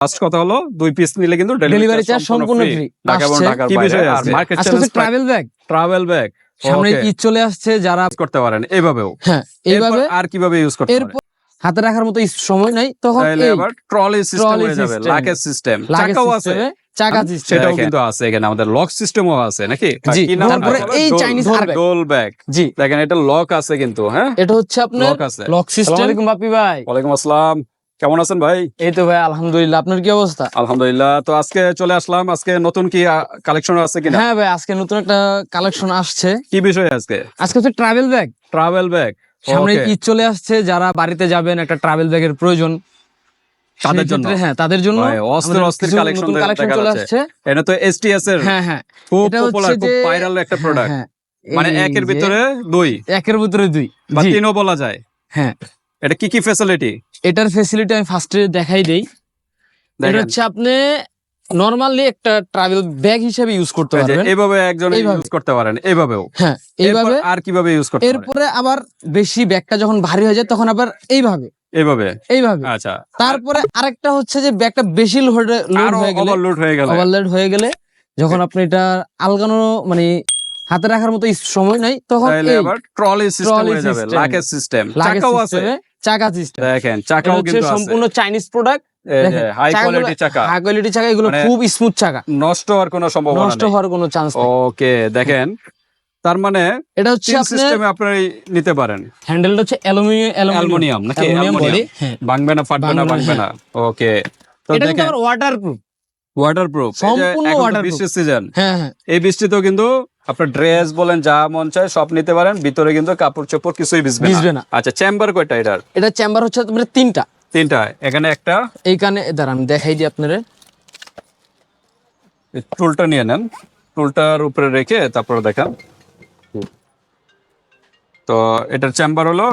First কথা হলো দুই পিস নিলে কিন্তু ডেলিভারি চার্জ সম্পূর্ণ ফ্রি ঢাকা এবং ঢাকার কি বাইরে। বিষয় আর আছে? মার্কেট আজকে ট্রাভেল ব্যাগ ট্রাভেল ব্যাগ সামনে ঈদ চলে আসছে যারা করতে পারেন এইভাবেও। হ্যাঁ এইভাবে আর কীভাবে ইউজ করতে পারেন? হাতে রাখার মতো সময় নাই তখন তাহলে আবার ট্রলি সিস্টেম হয়ে যাবে লাকেজ সিস্টেম চাকাও আছে। চাকা সিস্টেম সেটাও কিন্তু আছে এখানে আমাদের লক সিস্টেমও আছে নাকি? জি, কি তারপরে এই ডোল- ব্যাগ জি। দেখেন এটা লক আছে কিন্তু হ্যাঁ? এটা হচ্ছে আপনার লক আছে। লক সিস্টেম আসসালামু আলাইকুম বাপি ভাই। ওয়ালাইকুম আসসালাম। কেমন আছেন ভাই? এই তো ভাই আলহামদুলিল্লাহ। আপনার কি অবস্থা? আলহামদুলিল্লাহ তো আজকে চলে আসলাম। আজকে নতুন কি কালেকশন আছে কিনা? হ্যাঁ ভাই আজকে নতুন একটা কালেকশন আসছে। কি বিষয় আজকে? আজকে হচ্ছে ট্রাভেল ব্যাগ ট্রাভেল ব্যাগ সামনে ঈদ চলে আসছে যারা বাড়িতে যাবেন একটা ট্রাভেল ব্যাগের প্রয়োজন। তাদের জন্য? হ্যাঁ তাদের জন্য অস্থির অস্থির নতুন দেখা কালেকশন চলে আসছে। এটা তো এসটিএস এর। হ্যাঁ হ্যাঁ। খুব পপুলার খুব ভাইরাল একটা হ্যাঁ, প্রোডাক্ট হ্যাঁ মানে একের ভিতরে দুই। একের ভিতরে দুই। বা তিনও বলা যায়। হ্যাঁ। এটা কি কি ফ্যাসিলিটি এটার ফেসিলিটি আমি ফার্স্টে দেখাই দেই। এটা হচ্ছে আপনি নরমালি একটা ট্রাভেল ব্যাগ হিসেবে ইউজ করতে পারবেন। এইভাবে একজন ইউজ করতে পারেন এইভাবেও। হ্যাঁ এইভাবে। আর কীভাবে ইউজ করতে পারেন? এরপরে আবার বেশি ব্যাগটা যখন ভারী হয়ে যায় তখন আবার এইভাবে। এইভাবে? এইভাবে। আচ্ছা। তারপরে আরেকটা হচ্ছে যে ব্যাগটা বেশি লোড লোড হয়ে গেলে ওভারলোড হয়ে গেল। ওভারলোড হয়ে গেলে যখন আপনি এটা আলগানো মানে হাতে রাখার মতো সময় নাই তখন ট্রলি সিস্টেম হয়ে যাবে। লাকেজ সিস্টেম চাকাও আছে। চাকা সিস্টেম দেখেন চাকাও কিন্তু সম্পূর্ণ চাইনিজ প্রোডাক্ট হাই কোয়ালিটি চাকা। হাই কোয়ালিটি চাকা এগুলো মানে খুব স্মুথ চাকা। নষ্ট হওয়ার কোনো সম্ভাবনা নষ্ট হওয়ার কোনো চান্স ওকে দেখেন। তার মানে এটা হচ্ছে তিন সিস্টেমে আপনারা নিতে পারেন। হ্যান্ডেলটা হচ্ছে অ্যালুমিনিয়াম অ্যালুমিনিয়াম। নাকি অ্যালুমিনিয়াম বডি ভাঙবে না ফাটবে না ভাঙবে না, ওকে তো এটা কিন্তু দেখেন। আবার ওয়াটারপ্রুফ ওয়াটারপ্রুফ সম্পূর্ণ waterproof। বৃষ্টির সিজন হ্যাঁ হ্যাঁ। এই বৃষ্টিতেও কিন্তু আপনার ড্রেস বলেন যা মন চায় সব নিতে পারেন। ভিতরে কিন্তু কাপড় চোপড় কিছুই ভিজবে ভিজবে না। আচ্ছা চেম্বার কয়টা এটার? এটা চেম্বার হচ্ছে তোমার তিনটা। তিনটা। এখানে একটা। এইখানে দাঁড়া আমি দেখাই দিই আপনারে। টুলটা নিয়ে নেন। টুলটার উপরে রেখে তারপরে দেখান। তো এটার চেম্বার হলো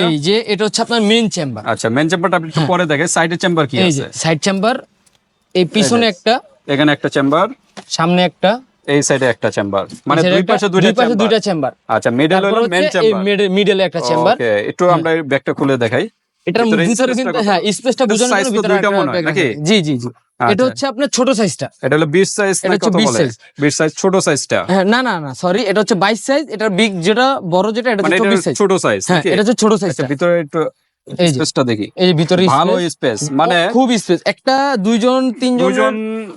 এই যে এটা হচ্ছে আপনার মেইন চেম্বার আচ্ছা মেন চেম্বারটা আপনি একটু পরে দেখে সাইডের চেম্বার কি আছে? সাইড চেম্বার এই পিছনে একটা। এখানে একটা চেম্বার সামনে একটা। এই সাইডে একটা চেম্বার মানে দুই পাশে দুই পাশে দুইটা চেম্বার আচ্ছা মিডল হলো মেন চেম্বার এই মিডলে একটা চেম্বার ওকে একটু আমরা ব্যাগটা খুলে দেখাই। এটার ভিতরে কিন্তু হ্যাঁ স্পেসটা বোঝানোর জন্য ভিতরে দুইটা মনে হয়, নাকি? জি জি জি। এটা আচ্ছা, হচ্ছে আপনার ছোট সাইজটা এটা হলো 20 সাইজ এটা না হচ্ছে কত 20 বলে? 20 সাইজ ছোট সাইজটা হ্যাঁ না না না সরি এটা হচ্ছে 22 সাইজ এটা বিগ যেটা বড় যেটা এটা মানে হচ্ছে এটা 24 সাইজ ছোট সাইজ হ্যাঁ এটা হচ্ছে ছোট আচ্ছা সাইজটা ভিতরে একটু স্পেসটা দেখি। এই ভিতরে ভালো স্পেস মানে খুব স্পেস একটা দুইজন তিনজন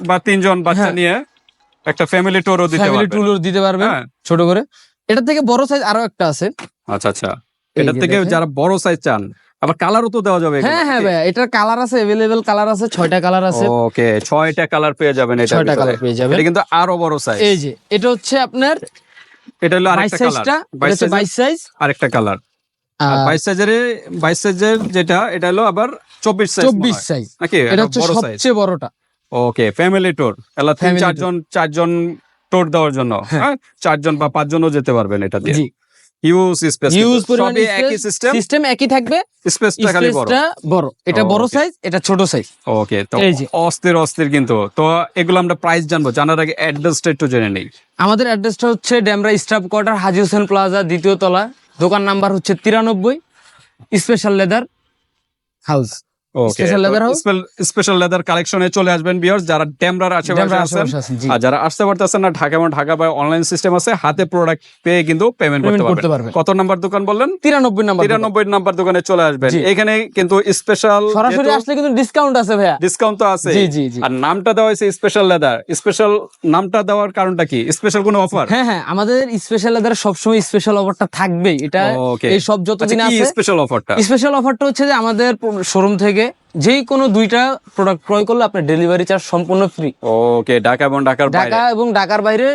বা তিনজন বাচ্চা হ্যাঁ। নিয়ে একটা ফ্যামিলি টুরও দিতে ফ্যামিলি পারবে। টুলও দিতে পারবেন হ্যাঁ। ছোট করে। এটা থেকে বড় সাইজ আরও একটা আছে। আচ্ছা আচ্ছা। এটা থেকে যারা বড় সাইজ চান আবার কালারও তো দেওয়া যাবে হ্যাঁ হ্যাঁ ভাইয়া এটার কালার আছে এভেলেবেল কালার আছে ছয়টা কালার আছে। ওকে ছয়টা কালার পেয়ে যাবেন এটা ছয়টা কালার পেয়ে যাবেন। এটা কিন্তু আরও বড় সাইজ এই যে এটা হচ্ছে আপনার এটা হলো আরেকটা কালার সাইজটা এটা হচ্ছে বাইশ সাইজ আরেকটা কালার বাইশ সাইজের বাইশ সাইজের যেটা এটা হলো আবার চব্বিশ সাইজ চব্বিশ সাইজ নাকি? এটা এটা হচ্ছে বড় সবচেয়ে বড়টা। ওকে ফ্যামিলি ট্যুর এলা তিন চারজন চারজন ট্যুর দেওয়ার জন্য। হ্যাঁ। চারজন বা পাঁচজনও যেতে পারবেন এটা দিয়ে। ইউজ স্পেস ইউজ পরিমাণ একই সিস্টেম সিস্টেম একই থাকবে। স্পেসটা খালি বড়। বড়। এটা বড় সাইজ এটা ছোট সাইজ ওকে তো অস্থির অস্থির কিন্তু। তো এগুলো আমরা প্রাইস জানব। জানার আগে অ্যাড্রেসটা একটু জেনে নেই। আমাদের অ্যাড্রেসটা হচ্ছে Demra staff quarter Haji Hossain plaza দ্বিতীয় তলা। দোকান নাম্বার হচ্ছে তিরানব্বই special leather house. Special leather কালেকশনে চলে আসবেন বিয়ার্স যারা ড্যামরার আশেপাশে আছেন আশেপাশে আছেন, জি। আর যারা আসতে পারতেছেন না ঢাকা এবং ঢাকা বা অনলাইন সিস্টেম আছে হাতে প্রোডাক্ট পেয়ে কিন্তু পেমেন্ট করতে পারবেন। পারবেন। কত নাম্বার দোকান বললেন? তিরানব্বই নাম্বার তিরানব্বই নাম্বার দোকানে চলে আসবেন। এখানে কিন্তু স্পেশাল সরাসরি আসলে কিন্তু ডিসকাউন্ট আছে ভাইয়া। ডিসকাউন্ট তো আছে। জি, জি, জি। আর নামটা দেওয়া হয়েছে স্পেশাল লেদার স্পেশাল নামটা দেওয়ার কারণটা কি? স্পেশাল কোনো অফার হ্যাঁ হ্যাঁ আমাদের স্পেশাল লেদার সবসময় স্পেশাল অফারটা থাকবেই। এটা এই সব যতদিন আচ্ছা আছে স্পেশাল অফারটা স্পেশাল অফারটা হচ্ছে যে আমাদের শোরুম থেকে যেই কোনো দুইটা প্রোডাক্ট ক্রয় করলে আপনার ডেলিভারি চার্জ সম্পূর্ণ ফ্রি ওকে ঢাকা এবং ঢাকার ঢাকা এবং ঢাকার বাইরে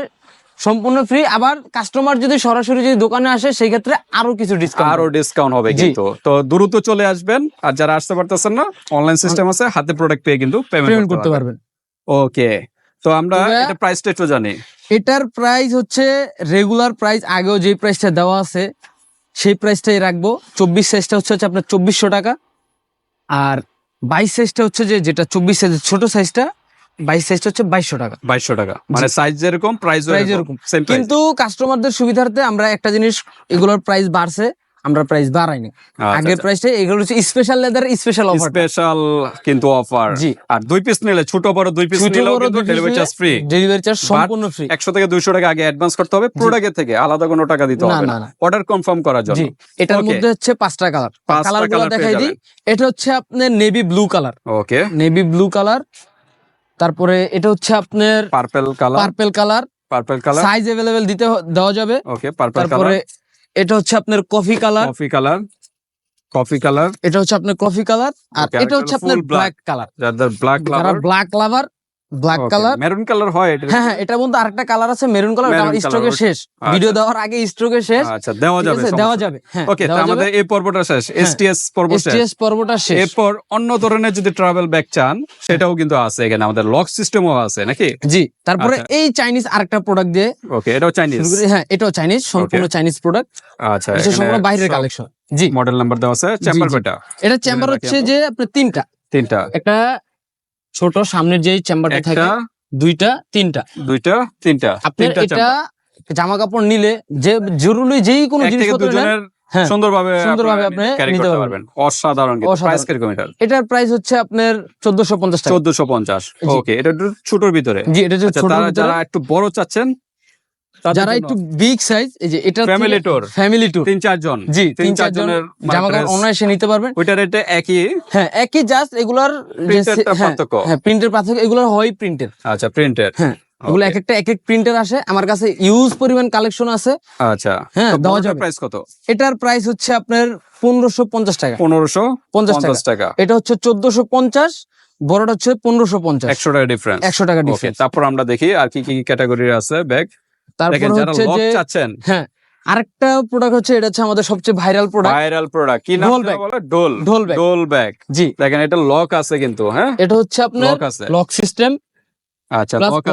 সম্পূর্ণ ফ্রি আবার কাস্টমার যদি সরাসরি যদি দোকানে আসে সেই ক্ষেত্রে আরও কিছু ডিসকাউন্ট আরও ডিসকাউন্ট হবে কিন্তু। তো দ্রুত চলে আসবেন। আর যারা আসতে পারতেছেন না অনলাইন সিস্টেম আছে হাতে প্রোডাক্ট পেয়ে কিন্তু পেমেন্ট পেমেন্ট করতে পারবেন। ওকে তো আমরা এটা প্রাইসটা একটু জানি। এটার প্রাইস হচ্ছে রেগুলার প্রাইস আগেও যে প্রাইসটা দেওয়া আছে সেই প্রাইসটাই রাখব। চব্বিশ সাইজটা হচ্ছে হচ্ছে আপনার চব্বিশশো টাকা। আর বাইশ সাইজটা হচ্ছে যে যেটা চব্বিশ সাইজের ছোট সাইজটা বাইশ সাইজটা হচ্ছে বাইশশো টাকা। বাইশশো টাকা। মানে সাইজ যেরকম প্রাইস প্রাইস এরকম কিন্তু কাস্টমারদের সুবিধার্থে আমরা একটা জিনিস এগুলোর প্রাইস বাড়ছে। আমরা প্রাইস বাড়াইনি আগের প্রাইসটা এগুলো হচ্ছে special leather special offer special কিন্তু অফার জি। আর দুই পিস নিলে ছোট বড় দুই পিস নিলেও কিন্তু delivery charge free delivery charge সম্পূর্ণ ফ্রি একশো থেকে দুইশো টাকা আগে অ্যাডভান্স করতে হবে প্রোডাক্টের থেকে আলাদা কোনো টাকা দিতে হবে না। অর্ডার কনফার্ম করার জন্য। এটার মধ্যে হচ্ছে পাঁচটা কালার পাঁচটা কালারগুলো দেখাই দিই। এটা হচ্ছে আপনার navy blue colour okay navy blue colour তারপরে এটা হচ্ছে আপনার purple colour purple colour purple colour size available দিতে দেওয়া যাবে। ওকে পার্পল তারপরে কালার এটা হচ্ছে আপনার coffee colour coffee colour coffee colour এটা হচ্ছে আপনার কফি কালার আর এটা হচ্ছে আপনার black colour black black lover black colour maroon colour হয় এটা। হ্যাঁ হ্যাঁ এটার মধ্যে আরেকটা কালার আছে মেরুন কালার আমার colour, শেষ। আচ্ছা। ভিডিও দেওয়ার আগে স্টকে শেষ। আচ্ছা দেওয়া যাবে দেওয়া যাবে হ্যাঁ ওকে আমাদের এই পর্বটা শেষ এসটিএস পর্ব শেষ। এসটিএস পর্বটা শেষ। এরপর অন্য ধরনের যদি ট্রাভেল ব্যাগ চান সেটাও কিন্তু আছে এখানে আমাদের লক সিস্টেমও আছে নাকি? জি তারপরে আচ্ছা। এই চাইনিজ আরেকটা প্রোডাক্ট দিয়ে ওকে এটাও চাইনিজ হ্যাঁ এটাও চাইনিজ সম্পূর্ণ চাইনিজ প্রোডাক্ট আচ্ছা এটা সম্পূর্ণ বাইরের কালেকশন জি। মডেল নাম্বার দেওয়া আছে চেম্বার কয়টা? এটা চেম্বার হচ্ছে যে আপনার তিনটা। তিনটা। একটা ছোট সামনের যে চেম্বারটা থাকে দুইটা তিনটা। দুইটা তিনটা আপনি এটা জামা কাপড় নিলে যে জরুরি যেই কোনো জিনিসপত্র নেন, হ্যাঁ সুন্দরভাবে সুন্দরভাবে আপনি নিতে পারবেন। অসাধারণ প্রাইস কীরকম এটার? প্রাইস হচ্ছে আপনার চোদ্দশো পঞ্চাশ টাকা। চোদ্দশো পঞ্চাশ জি। ওকে এটা একটু ছোটর ভিতরে। জি এটা আচ্ছা ছোট যারা একটু বড় চাচ্ছেন যারা একটু বিগ সাইজ এই যে এটা ফ্যামিলি টুর ফ্যামিলি ট্যুর তিন চারজন। জি তিন চারজনের জামা কাপড় অনায়াসে নিতে পারবেন। ওইটা রেটে একই? হ্যাঁ একই জাস্ট এগুলার হ্যাঁ, পার্থক্য। হ্যাঁ প্রিন্টের পার্থক্য এগুলোর হয় প্রিন্টের আচ্ছা প্রিন্টেড হ্যাঁ এগুলো এক একটা এক এক প্রিন্টের আসে। আমার কাছে ইউজ পরিমাণ কালেকশন আছে। আচ্ছা হ্যাঁ, দেওয়া যাবে। প্রাইস কত? এটার প্রাইস হচ্ছে আপনার পনেরোশো পঞ্চাশ টাকা। পনেরোশো পঞ্চাশ টাকা। এটা হচ্ছে চোদ্দশো পঞ্চাশ বড়টা হচ্ছে পনেরোশো পঞ্চাশ। একশো টাকা ডিফারেন্স একশো টাকা ডিফারেন্স তারপর আমরা দেখি আর কি কি ক্যাটাগরির আছে ব্যাগ তারপর হচ্ছে যে চাচ্ছেন। হ্যাঁ আরেকটা প্রোডাক্ট হচ্ছে এটা হচ্ছে আমাদের সবচেয়ে ভাইরাল প্রোডাক্ট ভাইরাল প্রোডাক্ট কি নাম ডোল। বলে? ডোল ঢোল ব্যাগ ডোল ব্যাগ জি। দেখেন এটা লক আছে কিন্তু হ্যাঁ? এটা হচ্ছে আপনার লক আছে। লক সিস্টেম আচ্ছা লক আছে।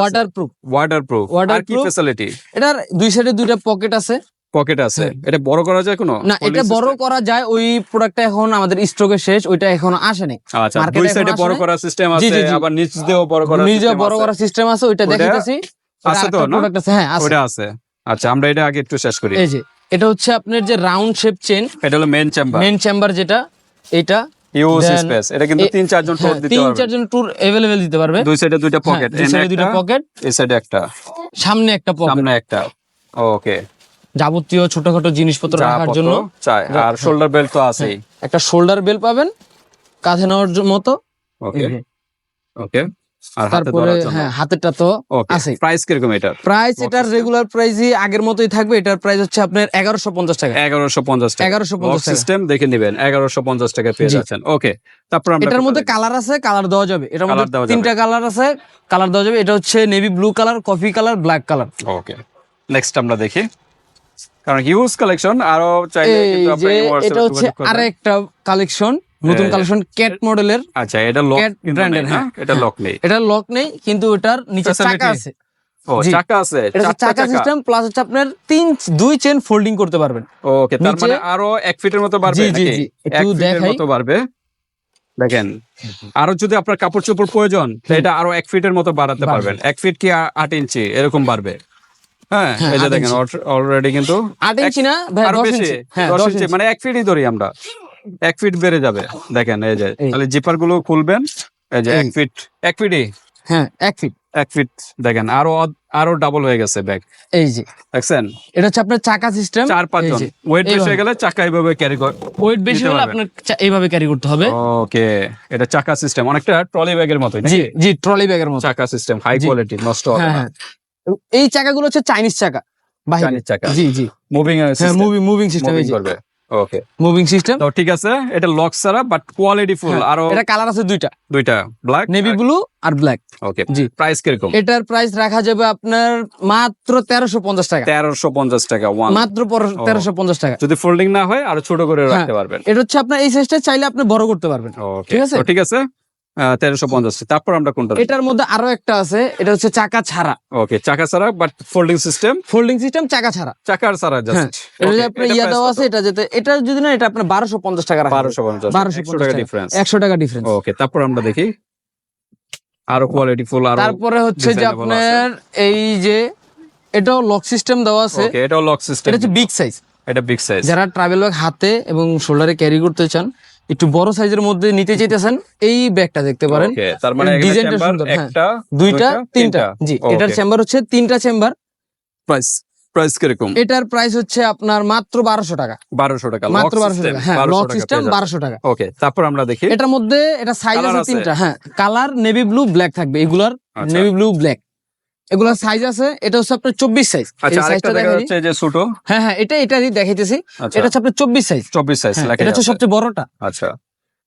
ওয়াটারপ্রুফ ওয়াটার কি। ফ্যাসিলিটি এটার দুই সাইডে দুইটা পকেট আছে। পকেট আছে। হ্যাঁ। এটা বড় করা যায় কোনো? না এটা বড় করা যায় ওই প্রোডাক্টটা এখন আমাদের স্টকে শেষ ওইটা এখনও আসেনি। আচ্ছা দুই সাইডে বড় করার সিস্টেম আছে। আবার নিচ দিয়েও বড় করার নিজে বড়। করার সিস্টেম আছে ওইটা দেখাইতেছি আছে তো, না? প্রোডাক্ট আছে হ্যাঁ আছে ওটা আছে আচ্ছা আমরা এটা আগে একটু শেষ করি এই যে এটা হচ্ছে আপনার যে রাউন্ড শেপ চেন এটা হলো মেন চেম্বার মেন চেম্বার যেটা এটা ইউজ Then স্পেস এটা কিন্তু এ- তিন চারজন টোট হ্যাঁ, দিতে তিন পারবে চারজন ট্যুর अवेलेबल দিতে পারবে দুই সাইডে দুইটা হ্যাঁ, পকেট দুই সাইডে দুইটা পকেট এই সাইডে একটা সামনে একটা পকেট সামনে একটা ওকে যাবতীয় ছোটখাটো জিনিসপত্র রাখার জন্য চাই আর শোল্ডার বেল্ট তো আছেই একটা শোল্ডার বেল পাবেন কাঁধে নেওয়ার জ- মতো ওকে এই যে। ওকে আর হাতে তারপরে হ্যাঁ হাতেরটা তো আছে। প্রাইস কীরকম এটা প্রাইস এটার রেগুলার প্রাইসই আগের মতোই থাকবে এটার প্রাইস হচ্ছে আপনার এগারোশো পঞ্চাশ টাকা। এগারোশো পঞ্চাশ টাকা। এগারোশো পঞ্চাশ সিস্টেম দেখে নেবেন এগারোশো পঞ্চাশ টাকা পেয়ে জি। যাচ্ছেন। ওকে তারপর এটার মধ্যে কালার আছে কালার দেওয়া যাবে। এটার মধ্যে তিনটা কালার আছে কালার দেওয়া যাবে। এটা হচ্ছে navy blue colour coffee colour black colour okay next আমরা দেখি। কারণ হিউজ কালেকশন আরও চাইলে আপনি এটা হচ্ছে। আরেকটা কালেকশন নতুন কালেকশন ক্যাট মডেলের আচ্ছা এটা লক না? হ্যাঁ। এটা লক নেই। এটা লক নেই কিন্তু এটার নিচে চাকা আছে। চাকা আছে এটা হচ্ছে চারটা চাকা চাকা। সিস্টেম প্লাস হচ্ছে আপনার তিন দুই চেন ফোল্ডিং করতে পারবেন। ওকে তার মানে আরও এক ফিটের মতো বাড়বে জি, জি, নাকি? জি। এক একটু দেখাই। মতো বাড়বে। দেখেন আরও যদি আপনার কাপড় চোপড় প্রয়োজন এটা আরও এক ফিটের মতো বাড়াতে পারবেন। এক ফিট কি আট ইঞ্চি? এরকম বাড়বে। হ্যাঁ হ্যাঁ, এই যে দেখেন অলরেডি কিন্তু আট ইঞ্চি না? আরও বেশি হ্যাঁ দশ ইঞ্চি মানে এক ফিটই ধরি আমরা। এক ফিট বেড়ে যাবে দেখেন এই যে তাহলে জিপারগুলো খুলবেন এই যে এক ফিট এক ফিটই হ্যাঁ এক ফিট এক ফিট দেখেন আরও আরও ডাবল হয়ে গেছে ব্যাগ এই যে। দেখছেন? এটা হচ্ছে আপনার চাকা সিস্টেম চার পাঁচজন ওয়েট বেশি হয়ে গেলে চাকা এইভাবে ক্যারি কর ওয়েট বেশি হলে আপনার এইভাবে ক্যারি করতে হবে। ওকে এটা চাকা সিস্টেম অনেকটা ট্রলি ব্যাগের মতোই জি জি ট্রলি ব্যাগের মতো। চাকা সিস্টেম হাই কোয়ালিটি নষ্ট হবে হ্যাঁ না। হ্যাঁ। এই চাকাগুলো হচ্ছে চাইনিজ চাকা। চাকা। জি জি। মুভিং মুভিং মুভিং সিস্টেম করবে। ওকে মুভিং সিস্টেম তো ঠিক আছে এটা লক ছাড়া বাট কোয়ালিটি ফুল আরও এটা কালার আছে দুইটা। দুইটা ব্ল্যাক নেভি ব্লু আর ব্ল্যাক ওকে জি। প্রাইস কীরকম? এটার প্রাইস রাখা যাবে আপনার মাত্র তেরোশো পঞ্চাশ টাকা। তেরোশো পঞ্চাশ টাকা ওয়ান মাত্র তেরোশো পঞ্চাশ টাকা। যদি ফোল্ডিং না হয় আরও ছোট করে রাখতে হ্যাঁ। পারবেন। এটা হচ্ছে আপনার এই সাইজটা চাইলে আপনি বড় করতে পারবেন। ঠিক আছে? ঠিক আছে। তেরোশো পঞ্চাশ। তারপর আমরা কোনটা এটার মধ্যে আরও একটা আছে এটা হচ্ছে চাকা ছাড়া। ওকে চাকা ছাড়া but folding system folding system চাকা ছাড়া। চাকার ছাড়া হ্যাঁ এটা আপনার ইয়া দেওয়া আছে এটা যেতে এটা যদি না এটা আপনার বারোশো পঞ্চাশ টাকা বারোশো পঞ্চাশ বারোশো টাকা ডিফারেন্স একশো টাকা ডিফারেন্স ওকে তারপর আমরা দেখি। আরও কোয়ালিটি ফুল আরও তারপরে হচ্ছে যে আপনার এই যে এটাও লক সিস্টেম দেওয়া আছে। ওকে এটাও লক সিস্টেম এটা হচ্ছে বিগ সাইজ এটা বিগ সাইজ যারা ট্রাভেল ব্যাগ হাতে এবং শোল্ডারে ক্যারি করতে চান একটু বড় সাইজের মধ্যে নিতে চাইতেছেন এই ব্যাগটা দেখতে পারেন। তার মানে ডিজাইনটা সুন্দর, হ্যাঁ। একটা দুইটা তিনটা। জি এটার চেম্বার হচ্ছে তিনটা চেম্বার প্রাইস প্রাইস কীরকম? এটার প্রাইস হচ্ছে আপনার মাত্র বারোশো টাকা। 1200 টাকা মাত্র বারোশো টাকা হ্যাঁ লক সিস্টেম টাকা ওকে তারপর আমরা দেখি। এটার মধ্যে এটা সাইজ আছে? তিনটা হ্যাঁ। কালার নেভি ব্লু ব্ল্যাক থাকবে এগুলার। নেভি ব্লু ব্ল্যাক এগুলার সাইজ আছে এটা হচ্ছে আপনার চব্বিশ সাইজ আচ্ছা যে ছোট। হ্যাঁ হ্যাঁ এটা এটা দেখাইতেছি। আচ্ছা। এটা হচ্ছে আপনার চব্বিশ সাইজ 24 সাইজ হ্যাঁ, এটা হচ্ছে সবচেয়ে বড়টা। আচ্ছা।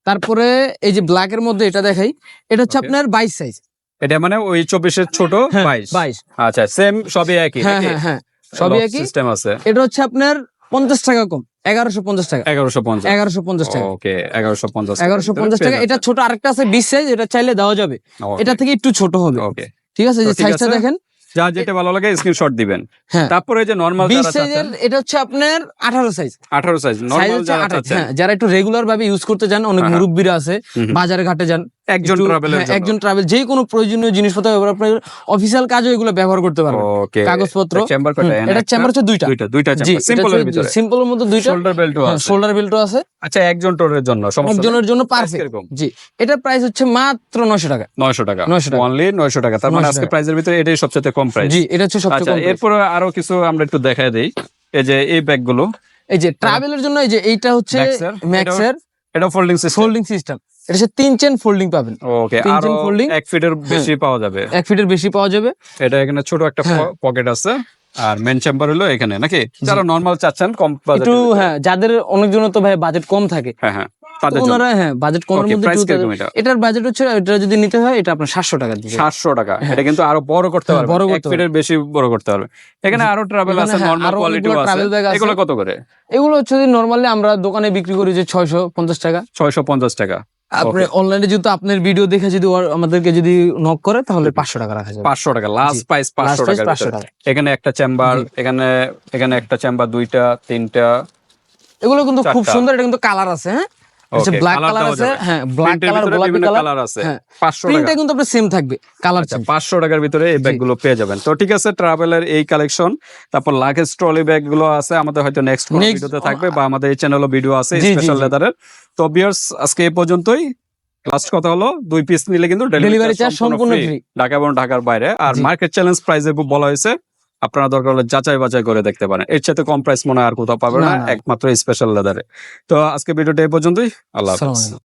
তারপরে এই যে ব্ল্যাক এর মধ্যে এটা দেখাই এটা হচ্ছে আপনার বাইশ সাইজ এটা মানে ওই 24 এর ছোট 22 বাইশ। আচ্ছা সেম সবই একই হ্যাঁ হ্যাঁ হ্যাঁ সবই একই। সিস্টেম আছে। এটা হচ্ছে আপনার পঞ্চাশ টাকা কম এগারোশো পঞ্চাশ টাকা। 1150 এগারোশো পঞ্চাশ টাকা। ওকে 1150 এগারোশো পঞ্চাশ টাকা এটা ছোট আরেকটা আছে বিশ সাইজ এটা চাইলে দেওয়া যাবে। এটা থেকে একটু ছোট হবে। ওকে ঠিক আছে যে সাইজটা দেখেন। যা যেটা ভালো লাগে স্ক্রিনশট দিবেন। হ্যাঁ। তারপরে যে নরমাল বিশ যারা সাইজের চাচ্ছেন। এটা হচ্ছে আপনার আঠারো সাইজ 18 সাইজ নরমাল যারা 28 হ্যাঁ যারা একটু রেগুলার ভাবে ইউজ করতে যান অনেক মুরুব্বিরা আছে বাজারে ঘাটে যান একজন হ্যাঁ, একজন ট্রাভেল যে কোনো প্রয়োজনীয় জিনিসপত্র ব্যবহার আপনার অফিসিয়াল কাজও এগুলো ব্যবহার করতে পারবেন। ওকে কাগজপত্র। চেম্বার কয়টা এটা চেম্বার হচ্ছে দুইটা। দুইটা দুইটা চেম্বার সিম্পলের ভিতরে। সিম্পলের মধ্যে দুইটা। শোল্ডার বেল্টও আছে। শোল্ডার বেল্টও আছে। আচ্ছা একজন টোরের জন্য। একজনের জন্য পারফেক্ট জি এটার প্রাইস হচ্ছে মাত্র নয়শো টাকা। 900 টাকা। 900 টাকা। অনলি 900 টাকা। তার মানে আজকে প্রাইসের ভিতরে এটাই সবচেয়ে কম প্রাইস জি এটা হচ্ছে সবচেয়ে আচ্ছা কম। এরপরে আরও কিছু আমরা একটু দেখায় দেই। এই যে এই ব্যাগগুলো এই যে ট্রাভেলের জন্য এই যে এইটা হচ্ছে? ম্যাক্সের এটা ফোল্ডিং সিস্টেম ফোল্ডিং সিস্টেম এটা হচ্ছে তিন চেন ফোল্ডিং পাবেন। ওকে তিন চেন folding? এক ফিটের বেশি পাওয়া যাবে। এক ফিটের বেশি পাওয়া যাবে। এটা এখানে ছোট একটা হ্যাঁ। পকেট আছে। আর মেন চেম্বার হলো এখানে নাকি? যারা নরমাল চাচ্ছেন কম একটু হ্যাঁ যাদের অনেকজনের তো ভাই বাজেট কম থাকে। হ্যাঁ হ্যাঁ ওনারা হ্যাঁ বাজেট কমের মধ্যে এটার বাজেট হচ্ছে এটা যদি নিতে হয় এটা আপনার সাতশো টাকা দিবে 700 টাকা। এটা কিন্তু আরও বড় করতে হ্যাঁ, পারবে। বড় করতে ফিটের বেশি বড় করতে পারবে। এখানে আরও ট্রাভেল আছে হ্যাঁ, নরমাল। এগুলো কত করে? এগুলো হচ্ছে নর্মালি আমরা দোকানে বিক্রি করি যে ছয়শো পঞ্চাশ টাকা। 650 টাকা। আপনি অনলাইনে যদি আপনার ভিডিও দেখে যদি আমাদেরকে যদি নক করে তাহলে পাঁচশো টাকা রাখা যাবে। 500 টাকা লাস্ট প্রাইস পাঁচশো টাকা। এখানে একটা চেম্বার এখানে এখানে একটা চেম্বার দুইটা তিনটা। এগুলো কিন্তু খুব সুন্দর এটা কিন্তু কালার আছে হ্যাঁ? ব্ল্যাক কালার আছে হ্যাঁ ব্ল্যাক কালার গোলাপি কালার কালার আছে। হ্যাঁ 500 টাকা। কিন্তু আপনার সেম থাকবে কালার আচ্ছা পাঁচশো টাকার ভিতরে এই ব্যাগগুলো পেয়ে যাবেন। তো ঠিক আছে ট্রাভেলের এই কালেকশন তারপর লাগেজ ট্রলি ব্যাগগুলো আছে আমাদের হয়তো নেক্সট ভিডিওতে থাকবে বা আমাদের এই চ্যানেলও ভিডিও আছে স্পেশাল লেদারের তো বিয়ার্স আজকে এই পর্যন্তই। লাস্ট কথা হলো দুই পিস নিলে কিন্তু ডেলিভারি ডেলিভারি চার্জ সম্পূর্ণ ফ্রি ঢাকা এবং ঢাকার বাইরে। আর মার্কেট চ্যালেঞ্জ প্রাইসে বলা হয়েছে। আপনারা দরকার হলে যাচাই বাছাই করে দেখতে পারেন। এর সাথে কম প্রাইস মনে হয় আর কোথাও পাবেন না। একমাত্র স্পেশাল লেদারে তো আজকে ভিডিওটা এই পর্যন্তই। আল্লাহ হাফেজ।